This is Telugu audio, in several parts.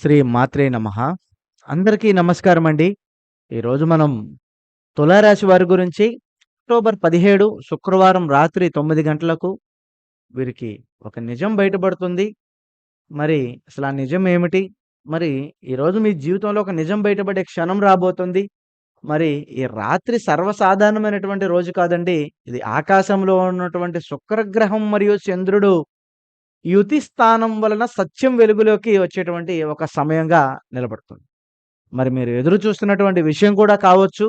శ్రీ మాత్రే నమ అందరికీ నమస్కారం అండి. ఈరోజు మనం తులారాశి వారి గురించి అక్టోబర్ 17 శుక్రవారం రాత్రి తొమ్మిది గంటలకు వీరికి ఒక నిజం బయటపడుతుంది. మరి అసలు ఆ నిజం ఏమిటి? మరి ఈరోజు మీ జీవితంలో ఒక నిజం బయటపడే క్షణం రాబోతుంది. మరి ఈ రాత్రి సర్వసాధారణమైనటువంటి రోజు కాదండి. ఇది ఆకాశంలో ఉన్నటువంటి శుక్రగ్రహం మరియు చంద్రుడు యుతి స్థానం వలన సత్యం వెలుగులోకి వచ్చేటువంటి ఒక సమయంగా నిలబడుతుంది. మరి మీరు ఎదురు చూస్తున్నటువంటి విషయం కూడా కావచ్చు.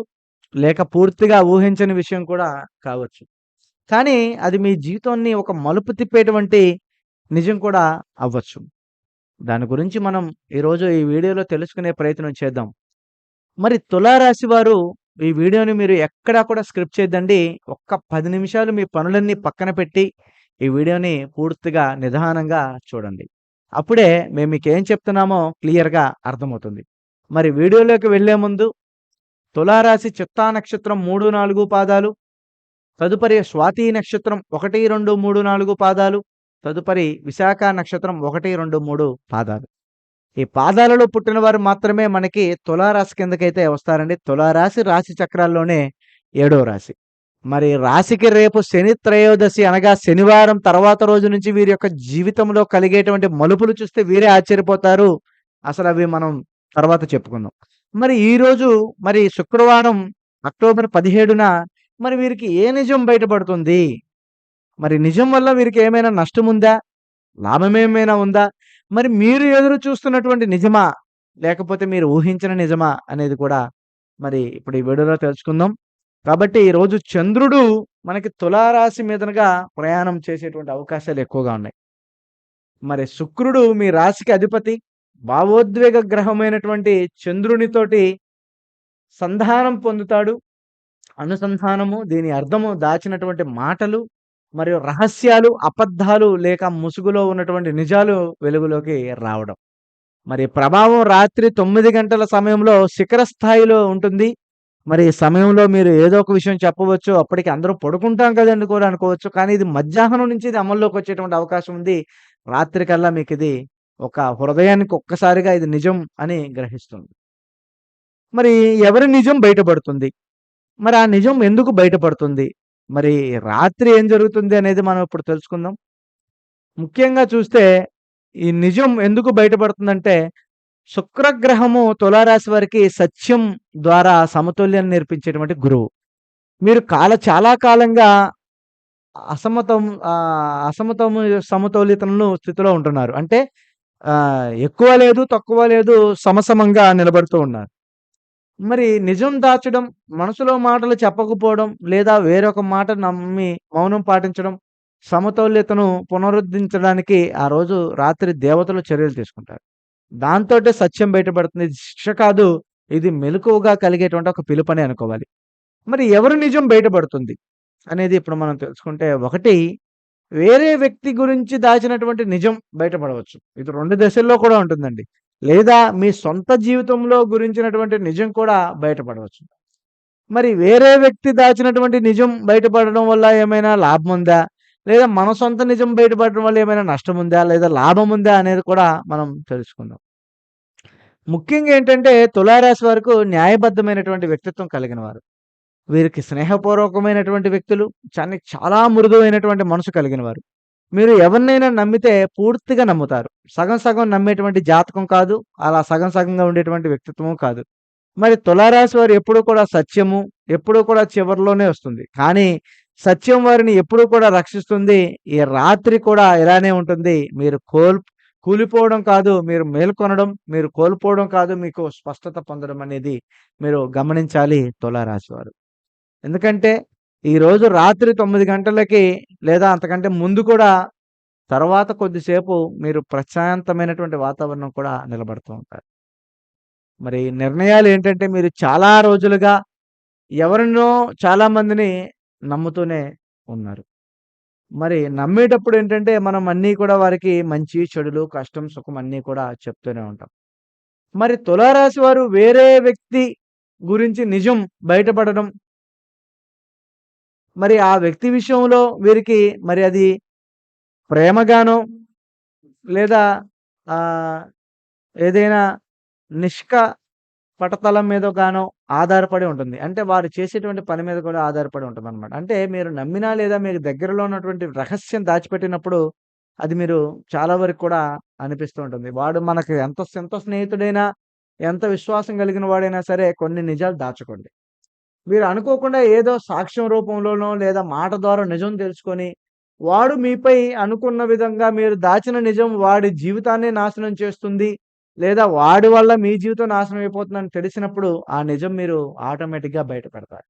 లేక పూర్తిగా ఊహించని విషయం కూడా కావచ్చు. కానీ అది మీ జీవితాన్ని ఒక మలుపు తిప్పేటువంటి నిజం కూడా అవ్వచ్చు. దాని గురించి మనం ఈరోజు ఈ వీడియోలో తెలుసుకునే ప్రయత్నం చేద్దాం. మరి తులారాశి వారు ఈ వీడియోని మీరు ఎక్కడా కూడా స్క్రిప్ట్ చేద్దండి ఒక్క పది నిమిషాలు మీ పనులన్నీ పక్కన పెట్టి ఈ వీడియోని పూర్తిగా నిదానంగా చూడండి. అప్పుడే మేము మీకేం చెప్తున్నామో క్లియర్‌గా అర్థమవుతుంది. మరి వీడియోలోకి వెళ్ళే ముందు తులారాశి చిత్తా నక్షత్రం 3, 4 పాదాలు, తదుపరి స్వాతి నక్షత్రం 1, 2, 3, 4 పాదాలు, తదుపరి విశాఖ నక్షత్రం 1, 2, 3 పాదాలు. ఈ పాదాలలో పుట్టినవారు మాత్రమే మనకి తులారాశి కిందకైతే వస్తారండి. తులారాశి రాశి చక్రాల్లోనే ఏడో రాశి. మరి రాశికి రేపు శని త్రయోదశి అనగా శనివారం తర్వాత రోజు నుంచి వీరి యొక్క జీవితంలో కలిగేటువంటి మలుపులు చూస్తే వీరే ఆశ్చర్యపోతారు. అసలు అవి మనం తర్వాత చెప్పుకుందాం. మరి ఈరోజు మరి శుక్రవారం అక్టోబర్ 17న మరి వీరికి ఏ నిజం బయటపడుతుంది? మరి నిజం వల్ల వీరికి ఏమైనా లాభం లాభమేమైనా ఉందా? మరి మీరు ఎదురు చూస్తున్నటువంటి నిజమా? లేకపోతే మీరు ఊహించిన నిజమా? అనేది కూడా మరి ఇప్పుడు ఈ వీడియోలో తెలుసుకుందాం. కాబట్టి ఈరోజు చంద్రుడు మనకి తులారాశి మీదనగా ప్రయాణం చేసేటువంటి అవకాశాలు ఎక్కువగా ఉన్నాయి. మరి శుక్రుడు మీ రాశికి అధిపతి. భావోద్వేగ గ్రహమైనటువంటి చంద్రునితోటి సంధానం పొందుతాడు. అనుసంధానము దీని అర్థము దాచినటువంటి మాటలు మరియు రహస్యాలు, అబద్ధాలు లేక ముసుగులో ఉన్నటువంటి నిజాలు వెలుగులోకి రావడం. మరి ప్రభావం రాత్రి తొమ్మిది గంటల సమయంలో శిఖర స్థాయిలో ఉంటుంది. మరి సమయంలో మీరు ఏదో ఒక విషయం చెప్పవచ్చు. అప్పటికి అందరూ పడుకుంటాం కదండీ కూడా అనుకోవచ్చు. కానీ ఇది మధ్యాహ్నం నుంచి ఇది అమల్లోకి వచ్చేటువంటి అవకాశం ఉంది. రాత్రికల్లా ఇది ఒక హృదయానికి ఒక్కసారిగా ఇది నిజం అని గ్రహిస్తుంది. మరి ఎవరి నిజం బయటపడుతుంది? మరి ఆ నిజం ఎందుకు బయటపడుతుంది? మరి రాత్రి ఏం జరుగుతుంది అనేది మనం ఇప్పుడు తెలుసుకుందాం. ముఖ్యంగా చూస్తే ఈ నిజం ఎందుకు బయటపడుతుందంటే శుక్రగ్రహము తులారాశి వారికి సత్యం ద్వారా సమతుల్యం నేర్పించేటువంటి గురువు. మీరు కాల చాలా కాలంగా అసమతం అసమతము సమతౌల్యతను స్థితిలో ఉంటున్నారు. అంటే ఎక్కువ లేదు, తక్కువ లేదు సమసమంగా నిలబడుతూ ఉన్నారు. మరి నిజం దాచడం, మనసులో మాటలు చెప్పకపోవడం లేదా వేరొక మాట నమ్మి మౌనం పాటించడం, సమతౌల్యతను పునరుద్ధరించడానికి ఆ రోజు రాత్రి దేవతలు చర్యలు తీసుకుంటారు. దాంతోటే సత్యం బయటపడుతుంది. ఇది శిక్ష కాదు. ఇది మెలకువగా కలిగేటువంటి ఒక పిలుపని అనుకోవాలి. మరి ఎవరు నిజం బయటపడుతుంది? అనేది ఇప్పుడు మనం తెలుసుకుంటే ఒకటి వేరే వ్యక్తి గురించి దాచినటువంటి నిజం బయటపడవచ్చు. ఇది రెండు దశల్లో కూడా ఉంటుందండి. లేదా మీ సొంత జీవితంలో గురించినటువంటి నిజం కూడా బయటపడవచ్చు. మరి వేరే వ్యక్తి దాచినటువంటి నిజం బయటపడడం వల్ల ఏమైనా లాభం ఉందా? లేదా మన సొంత నిజం బయటపడడం వల్ల ఏమైనా నష్టం ఉందా? లేదా లాభం ఉందా? అనేది కూడా మనం తెలుసుకుందాం. ముఖ్యంగా ఏంటంటే తులారాశి వరకు న్యాయబద్ధమైనటువంటి వ్యక్తిత్వం కలిగిన వారు. వీరికి స్నేహపూర్వకమైనటువంటి వ్యక్తులు, చాలా చాలా మృదువైనటువంటి మనసు కలిగిన వారు. మీరు ఎవరినైనా నమ్మితే పూర్తిగా నమ్ముతారు. సగం సగం నమ్మేటువంటి జాతకం కాదు. అలా సగం సగంగా ఉండేటువంటి వ్యక్తిత్వము కాదు. మరి తులారాశి వారు ఎప్పుడూ కూడా సత్యము, ఎప్పుడూ కూడా చివరిలోనే వస్తుంది. కానీ సత్యం వారిని ఎప్పుడూ కూడా రక్షిస్తుంది. ఈ రాత్రి కూడా ఇలానే ఉంటుంది. మీరు కోల్ కూలిపోవడం కాదు. మీరు మేల్కొనడం, మీరు కోల్పోవడం కాదు. మీకు స్పష్టత పొందడం అనేది మీరు గమనించాలి తులారాశి వారు. ఎందుకంటే ఈరోజు రాత్రి తొమ్మిది గంటలకి లేదా అంతకంటే ముందు కూడా తర్వాత కొద్దిసేపు మీరు ప్రశాంతమైనటువంటి వాతావరణం కూడా నిలబడుతూ ఉంటారు. మరి నిర్ణయాలు ఏంటంటే మీరు చాలా రోజులుగా ఎవరినో చాలా మందిని నమ్ముతూనే ఉన్నారు. మరి నమ్మేటప్పుడు ఏంటంటే మనం అన్నీ కూడా వారికి మంచి, చెడులు, కష్టం, సుఖం అన్నీ కూడా చెప్తూనే ఉంటాం. మరి తులారాశి వారు వేరే వ్యక్తి గురించి నిజం బయటపడడం మరి ఆ వ్యక్తి విషయంలో వీరికి మరి అది ప్రేమగానో లేదా ఆహ్, ఏదైనా నిష్క పటతలం మీద గానో ఆధారపడి ఉంటుంది. అంటే వారు చేసేటువంటి పని మీద కూడా ఆధారపడి ఉంటుంది అనమాట అంటే మీరు నమ్మినా లేదా మీకు దగ్గరలో ఉన్నటువంటి రహస్యం దాచిపెట్టినప్పుడు అది మీరు చాలా వరకు కూడా అనిపిస్తూ ఉంటుంది. వాడు మనకు ఎంత ఎంత స్నేహితుడైనా, ఎంత విశ్వాసం కలిగిన వాడైనా సరే కొన్ని నిజాలు దాచుకోండి మీరు అనుకోకుండా ఏదో సాక్ష్యం రూపంలోనో లేదా మాట ద్వారా నిజం తెలుసుకొని, వాడు మీపై అనుకున్న విధంగా మీరు దాచిన నిజం వాడి జీవితాన్ని నాశనం చేస్తుంది. లేదా వాడి వల్ల మీ జీవితం నాశనం అయిపోతుందని తెలిసినప్పుడు ఆ నిజం మీరు ఆటోమేటిక్‌గా బయట పెడతారు.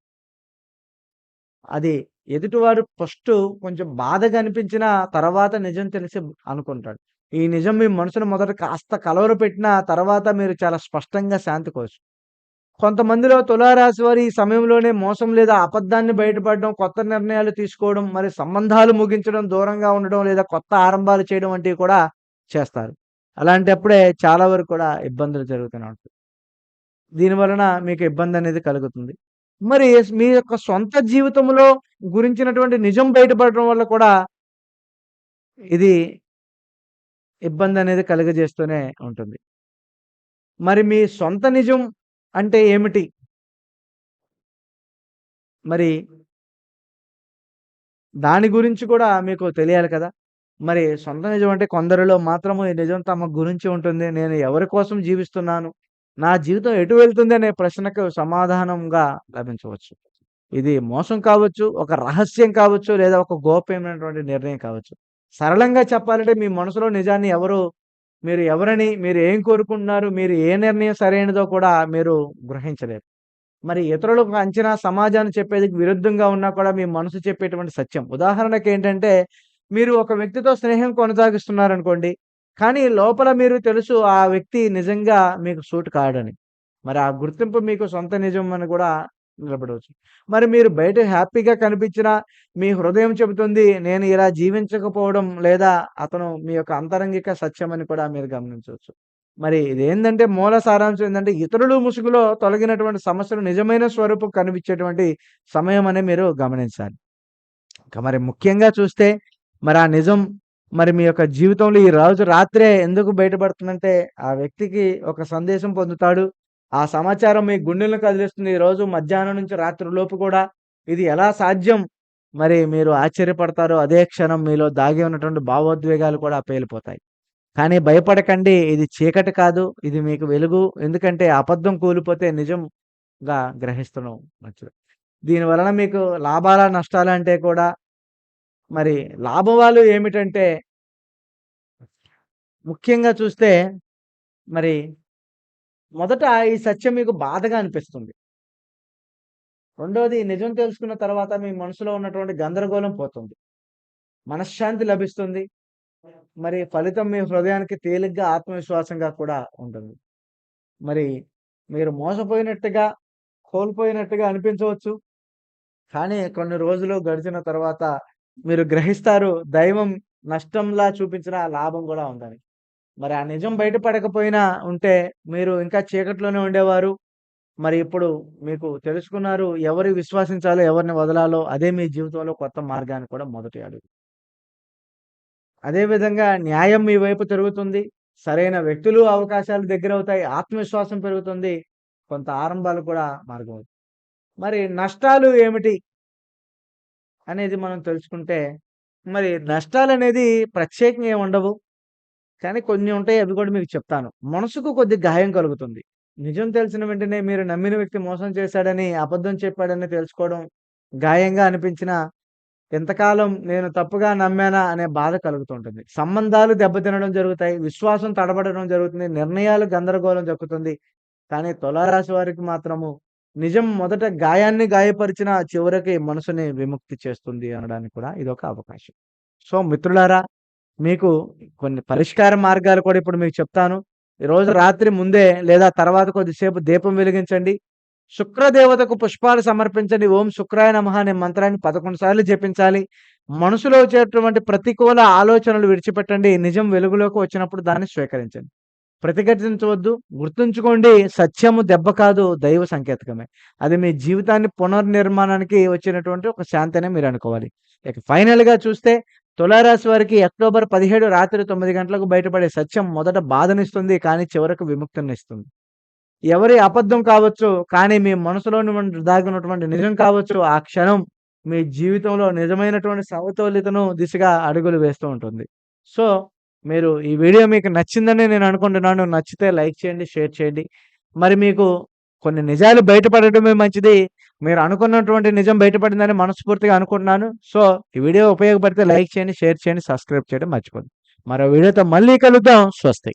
అది ఎదుటివాడు ఫస్ట్ కొంచెం బాధగా అనిపించినా తర్వాత నిజం తెలిసి అనుకుంటాడు. ఈ నిజం మీ మనసును మొదట కాస్త కలవరపెట్టినా తర్వాత మీరు చాలా స్పష్టంగా శాంతికోవచ్చు. కొంతమందిలో తులారాశి వారి ఈ సమయంలోనే మోసం లేదా అబద్ధాన్ని బయటపడడం, కొత్త నిర్ణయాలు తీసుకోవడం, మరి సంబంధాలు ముగించడం, దూరంగా ఉండడం లేదా కొత్త ఆరంభాలు చేయడం వంటివి కూడా చేస్తారు. అలాంటప్పుడే చాలా వరకు కూడా ఇబ్బందులు జరుగుతూనే ఉంటాయి. దీని వలన మీకు ఇబ్బందనేది కలుగుతుంది. మరి మీ యొక్క సొంత జీవితంలో గురించినటువంటి నిజం బయటపడడం వల్ల కూడా ఇది ఇబ్బందనేది కలుగజేస్తూనే ఉంటుంది. మరి మీ సొంత నిజం అంటే ఏమిటి? మరి దాని గురించి కూడా మీకు తెలియాలి కదా! మరి సొంత నిజం అంటే కొందరిలో మాత్రము ఈ నిజం తమ గురించి ఉంటుంది. నేను ఎవరి కోసం జీవిస్తున్నాను? నా జీవితం ఎటు వెళ్తుంది అనే ప్రశ్నకు సమాధానంగా లభించవచ్చు. ఇది మోసం కావచ్చు, ఒక రహస్యం కావచ్చు, లేదా ఒక గోప్యమైనటువంటి నిర్ణయం కావచ్చు. సరళంగా చెప్పాలంటే మీ మనసులో నిజాన్ని ఎవరు మీరు ఎవరని, మీరు ఏం కోరుకుంటున్నారు, మీరు ఏ నిర్ణయం సరైనదో కూడా మీరు గ్రహించలేరు. మరి ఇతరులకు అంచనా సమాజాన్ని చెప్పేది విరుద్ధంగా ఉన్నా కూడా మీ మనసు చెప్పేటువంటి సత్యం. ఉదాహరణకేంటంటే మీరు ఒక వ్యక్తితో స్నేహం కొనసాగిస్తున్నారనుకోండి. కానీ లోపల మీరు తెలుసు ఆ వ్యక్తి నిజంగా మీకు సూట్ కాడని. మరి ఆ గుర్తింపు మీకు సొంత నిజం అని కూడా నిలబడవచ్చు. మరి మీరు బయట హ్యాపీగా కనిపించినా మీ హృదయం చెబుతుంది నేను ఇలా జీవించకపోవడం లేదా అతను మీ యొక్క అంతరంగిక సత్యం అని కూడా మీరు గమనించవచ్చు. మరి ఇదేంటంటే మూల సారాంశం ఏంటంటే ఇతరులు ముసుగులో తొలగినటువంటి సమస్యలు నిజమైన స్వరూపం కనిపించేటువంటి సమయం అని మీరు గమనించాలి. ఇంకా మరి ముఖ్యంగా చూస్తే మరి ఆ నిజం మరి మీ యొక్క జీవితంలో ఈ రోజు రాత్రే ఎందుకు బయటపడుతుందంటే ఆ వ్యక్తికి ఒక సందేశం పొందుతాడు. ఆ సమాచారం మీ గుండెలను కదిలిస్తుంది. ఈరోజు మధ్యాహ్నం నుంచి రాత్రి లోపు కూడా ఇది ఎలా సాధ్యం? మరి మీరు ఆశ్చర్యపడతారు. అదే క్షణం మీలో దాగి ఉన్నటువంటి భావోద్వేగాలు కూడా పేలిపోతాయి. కానీ భయపడకండి. ఇది చీకటి కాదు. ఇది మీకు వెలుగు. ఎందుకంటే అబద్ధం కూలిపోతే నిజంగా గ్రహిస్తున్నాం మంచిది. దీని వలన మీకు లాభాల నష్టాలు అంటే కూడా మరి లాభవాలు ఏమిటంటే ముఖ్యంగా చూస్తే మరి మొదట ఈ సత్యం మీకు బాధగా అనిపిస్తుంది. రెండోది నిజం తెలుసుకున్న తర్వాత మీ మనసులో ఉన్నటువంటి గందరగోళం పోతుంది. మనశ్శాంతి లభిస్తుంది. మరి ఫలితం మీ హృదయానికి తేలిగ్గా ఆత్మవిశ్వాసంగా కూడా ఉంటుంది. మరి మీరు మోసపోయినట్టుగా, కోల్పోయినట్టుగా అనిపించవచ్చు. కానీ కొన్ని రోజులు గడిచిన తర్వాత మీరు గ్రహిస్తారు దైవం నష్టంలా చూపించిన లాభం కూడా ఉందని. మరి ఆ నిజం బయటపడకపోయినా ఉంటే మీరు ఇంకా చీకట్లోనే ఉండేవారు. మరి ఇప్పుడు మీకు తెలుసుకున్నారు ఎవరు విశ్వసించాలో, ఎవరిని వదలాలో అదే మీ జీవితంలో కొత్త మార్గాన్ని కూడా మొదటి అడుగు. అదే విధంగా న్యాయం మీ వైపు తిరుగుతుంది. సరైన వ్యక్తులు, అవకాశాలు దగ్గరవుతాయి. ఆత్మవిశ్వాసం పెరుగుతుంది. కొంత ఆరంభాలు కూడా మార్గం మరి నష్టాలు ఏమిటి? అనేది మనం తెలుసుకుంటే మరి నష్టాలనేది ప్రత్యేకంగా ఏమి ఉండవు. కానీ కొన్ని ఉంటాయి. అవి కూడా మీకు చెప్తాను. మనసుకు కొద్ది గాయం కలుగుతుంది. నిజం తెలిసిన వెంటనే మీరు నమ్మిన వ్యక్తి మోసం చేశాడని, అబద్ధం చెప్పాడని తెలుసుకోవడం గాయంగా అనిపించిన ఎంతకాలం నేను తప్పుగా నమ్మానా అనే బాధ కలుగుతుంటుంది. సంబంధాలు దెబ్బతినడం జరుగుతాయి. విశ్వాసం తడబడడం జరుగుతుంది. నిర్ణయాలు గందరగోళం జక్కుతుంది. కానీ తులారాశి వారికి మాత్రము నిజం మొదట గాయాన్ని గాయపరిచిన చివరికి మనసుని విముక్తి చేస్తుంది అనడానికి కూడా ఇదొక అవకాశం. సో మిత్రులారా మీకు కొన్ని పరిష్కార మార్గాలు కూడా ఇప్పుడు మీకు చెప్తాను. ఈరోజు రాత్రి ముందే లేదా తర్వాత కొద్దిసేపు దీపం వెలిగించండి. శుక్రదేవతకు పుష్పాలు సమర్పించండి. ఓం శుక్రాయ నమ అనే మంత్రాన్ని 11 సార్లు జపించాలి. మనసులో వచ్చేటువంటి ప్రతికూల ఆలోచనలు విడిచిపెట్టండి. నిజం వెలుగులోకి వచ్చినప్పుడు దాన్ని స్వీకరించండి. ప్రతిఘటించవద్దు. గుర్తుంచుకోండి సత్యము దెబ్బ కాదు దైవ సంకేతకమే. అది మీ జీవితాన్ని పునర్నిర్మాణానికి వచ్చినటువంటి ఒక శాంతినే మీరు అనుకోవాలి. ఇక ఫైనల్‌గా చూస్తే తులారాశి వారికి అక్టోబర్ 17 రాత్రి తొమ్మిది గంటలకు బయటపడే సత్యం మొదట బాధనిస్తుంది. కానీ చివరకు విముక్తినిస్తుంది. ఎవరి అబద్ధం కావచ్చు, కానీ మీ మనసులోని దాగినటువంటి నిజం కావచ్చు, ఆ క్షణం మీ జీవితంలో నిజమైనటువంటి సమతుల్యతను దిశగా అడుగులు వేస్తూ ఉంటుంది. సో, మీరు ఈ వీడియో మీకు నచ్చిందని నేను అనుకుంటున్నాను. నచ్చితే లైక్ చేయండి, షేర్ చేయండి. మరి మీకు కొన్ని నిజాలు బయటపడటమే మంచిది. మీరు అనుకున్నటువంటి నిజం బయటపడిందని మనస్ఫూర్తిగా అనుకుంటున్నాను. సో, ఈ వీడియో ఉపయోగపడితే లైక్ చేయండి, షేర్ చేయండి, సబ్స్క్రైబ్ చేయడం మర్చిపోద్దు. మరో వీడియోతో మళ్ళీ కలుద్దాం. స్వస్తి.